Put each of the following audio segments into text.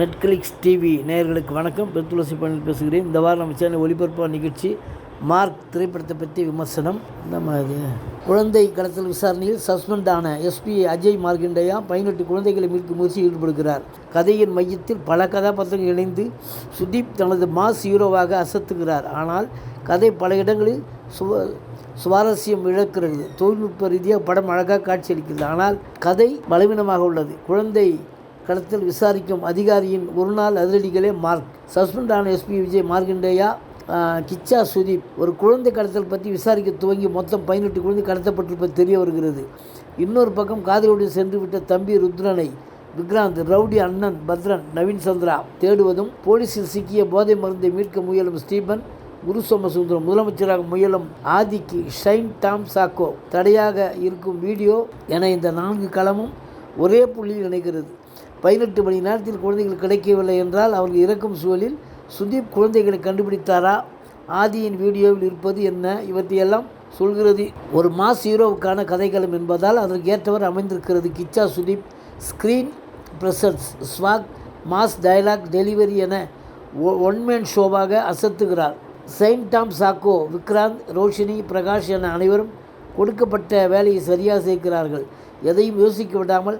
Netflix TV நேயர்களுக்கு வணக்கம். பெத்துளசி பண்ணில் பேசுகிறேன். இந்த வாரம் நம்ம சேனல் ஒளிபரப்பான நிகழ்ச்சி மார்க் திரைப்படத்தை பற்றி விமர்சனம். நம்ம இது குழந்தை கடத்தல் விசாரணையில் சஸ்பெண்ட் ஆன எஸ்பி அஜய் மார்கிண்டையா பதினெட்டு குழந்தைகளை மீட்கும் முயற்சியில் ஈடுபடுகிறார். கதையின் மையத்தில் பல கதாபாத்திரங்கள் இணைந்து சுதீப் தனது மாஸ் ஹீரோவாக அசத்துகிறார். ஆனால் கதை பல இடங்களில் சுவ சுவாரஸ்யம் இழக்கிறது. தொழில்நுட்ப ரீதியாக படம் அழகாக காட்சியளிக்கிறது. ஆனால் கதை பலவீனமாக உள்ளது. குழந்தை கடத்தல் விசாரிக்கும் அதிகாரியின் ஒரு நாள் அதிரடிகளே மார்க். சஸ்பெண்ட் ஆன எஸ்பி விஜய் மார்கண்டேயா கிச்சா சுதீப். ஒரு குழந்தை கடத்தல் பற்றி விசாரிக்க துவங்கி மொத்தம் பதினெட்டு குழந்தை கடத்தப்பட்டிருப்பது தெரிய வருகிறது. இன்னொரு பக்கம் காதலோடு சென்று விட்ட தம்பி ருத்ரனை விக்ராந்த் ரவுடி அண்ணன் பத்ரன் நவீன் சந்திரா தேடுவதும் போலீசில் சிக்கிய போதை மருந்தை மீட்க முயலும் ஸ்டீபன் குரு சோமசுந்தரம் முதலமைச்சராக முயலும் ஆதிக்கு ஷைன் டாம் சாக்கோ தடையாக இருக்கும் வீடியோ என இந்த நான்கு களமும் ஒரே புள்ளியில் இணைகிறது. பதினெட்டு மணி நேரத்தில் குழந்தைகள் கிடைக்கவில்லை என்றால் அவர்கள் இறக்கும் சூழலில் சுதீப் குழந்தைகளை கண்டுபிடித்தாரா? ஆதியின் வீடியோவில் இருப்பது என்ன? இவற்றையெல்லாம் சொல்கிறது. ஒரு மாஸ் ஹீரோவுக்கான கதைக்களம் என்பதால் அதற்கு ஏற்றவர் அமைந்திருக்கிறது. Kiccha Sudeep screen presence swag mass dialogue delivery என ஒன்மேன் ஷோவாக அசத்துகிறார். செயின்ட் டாம் சாக்கோ விக்ராந்த் ரோஷினி பிரகாஷ் என அனைவரும் கொடுக்கப்பட்ட வேலையை சரியாக செய்கிறார்கள் எதையும் யோசிக்க விடாமல்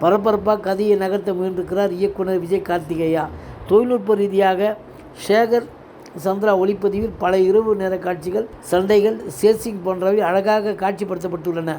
பரபரப்பாக கதையை நகர்த்த முயன்றிருக்கிறார் இயக்குனர் விஜய் கார்த்திகேயா. தொழில்நுட்ப ரீதியாக சேகர் சந்திரா ஒளிப்பதிவில் பல இரவு நேர காட்சிகள் சண்டைகள் சேசிங் போன்றவை அழகாக காட்சிப்படுத்தப்பட்டுள்ளன.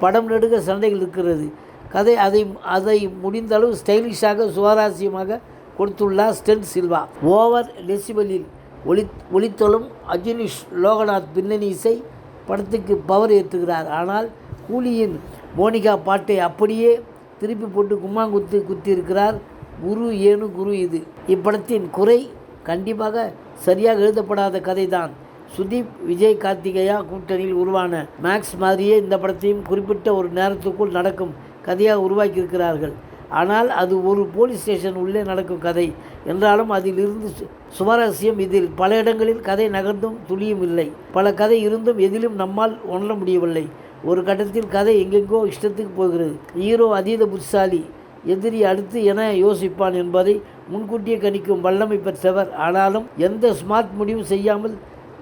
படம் நடுக சண்டைகள் இருக்கிறது. கதை அதை அதை முடிந்த அளவு ஸ்டைலிஷாக சுவாரஸ்யமாக கொடுத்துள்ளார் ஸ்டென் சில்வா. ஓவர் டெசிபலில் ஒளி ஒளித்தொழும் அஜினிஷ் லோகநாத் பின்னணி இசை படத்துக்கு பவர் ஏற்றுகிறார். ஆனால் கூலியின் மோனிகா பாட்டை அப்படியே திருப்பி போட்டு கும்மாங்குத்து குத்தி இருக்கிறார் குரு ஏனு குரு இது. இப்படத்தின் குறை கண்டிப்பாக சரியாக எழுதப்படாத கதைதான். சுதீப் விஜய் கார்த்திகேயா கூட்டணியில் உருவான மேக்ஸ் மாதிரியே இந்த படத்தையும் குறிப்பிட்ட ஒரு நேரத்துக்குள் நடக்கும் கதையாக உருவாக்கியிருக்கிறார்கள். ஆனால் அது ஒரு போலீஸ் ஸ்டேஷன் உள்ளே நடக்கும் கதை. என்றாலும் அதில் இருந்து சு- சுவாரஸ்யம் இதில் பல இடங்களில் கதை நகர்ந்தும் துளியும் இல்லை. பல கதை இருந்தும் எதிலும் நம்மால் உணர முடியவில்லை. ஒரு கட்டத்தில் கதை எங்கெங்கோ இஷ்டத்துக்கு போகிறது. ஹீரோ அதீத புத்திசாலி எதிரி அடுத்து என யோசிப்பான் என்பதை முன்கூட்டியே கணிக்கும் வல்லமை பெற்றவர். ஆனாலும் எந்த ஸ்மார்ட் முடிவும் செய்யாமல்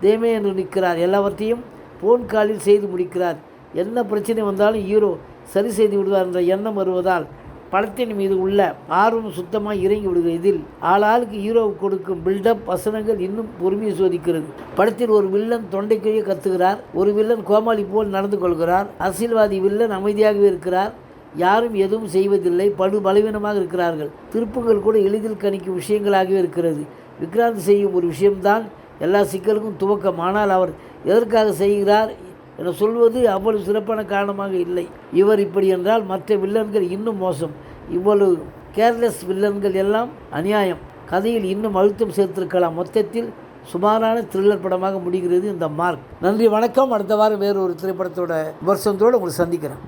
தேமே என்று நிற்கிறார். எல்லாவற்றையும் ஃபோன் காலில் செய்து முடிக்கிறார். என்ன பிரச்சனை வந்தாலும் ஹீரோ சரி செய்து விடுவார் என்ற எண்ணம் வருவதால் படத்தின் மீது உள்ள ஆர்வம் சுத்தமாக இறங்கி விடுகிறது இதில் ஆளாளுக்கு ஹீரோ கொடுக்கும் பில்டப் வசனங்கள் இன்னும் பொறுமையை சோதிக்கிறது. படத்தில் ஒரு வில்லன் தொண்டைக்கிழியே கத்துகிறார். ஒரு வில்லன் கோமாளி போல் நடந்து கொள்கிறார். அரசியல்வாதி வில்லன் அமைதியாகவே இருக்கிறார். யாரும் எதுவும் செய்வதில்லை. படு பலவீனமாக இருக்கிறார்கள். திருப்பங்கள் கூட எளிதில் கணிக்கும் விஷயங்களாகவே இருக்கிறது. விக்ராந்த் செய்யும் ஒரு விஷயம்தான். எல்லா சிக்கலுக்கும் துவக்கம். ஆனால் அவர் எதற்காக செய்கிறார்? என சொல்வது அவ்வளவு சிறப்பான காரணமாக இல்லை. இவர் இப்படி என்றால் மற்ற வில்லன்கள் இன்னும் மோசம். இவ்வளவு கேர்லெஸ் வில்லன்கள் எல்லாம் அநியாயம். கதையில் இன்னும் அழுத்தம் சேர்த்திருக்கலாம். மொத்தத்தில் சுமாரான த்ரில்லர் படமாக முடிகிறது இந்த மார்க். நன்றி வணக்கம். அடுத்த வாரம் வேறு ஒரு திரைப்படத்தோட விமர்சனத்தோடு உங்களை சந்திக்கிறேன்.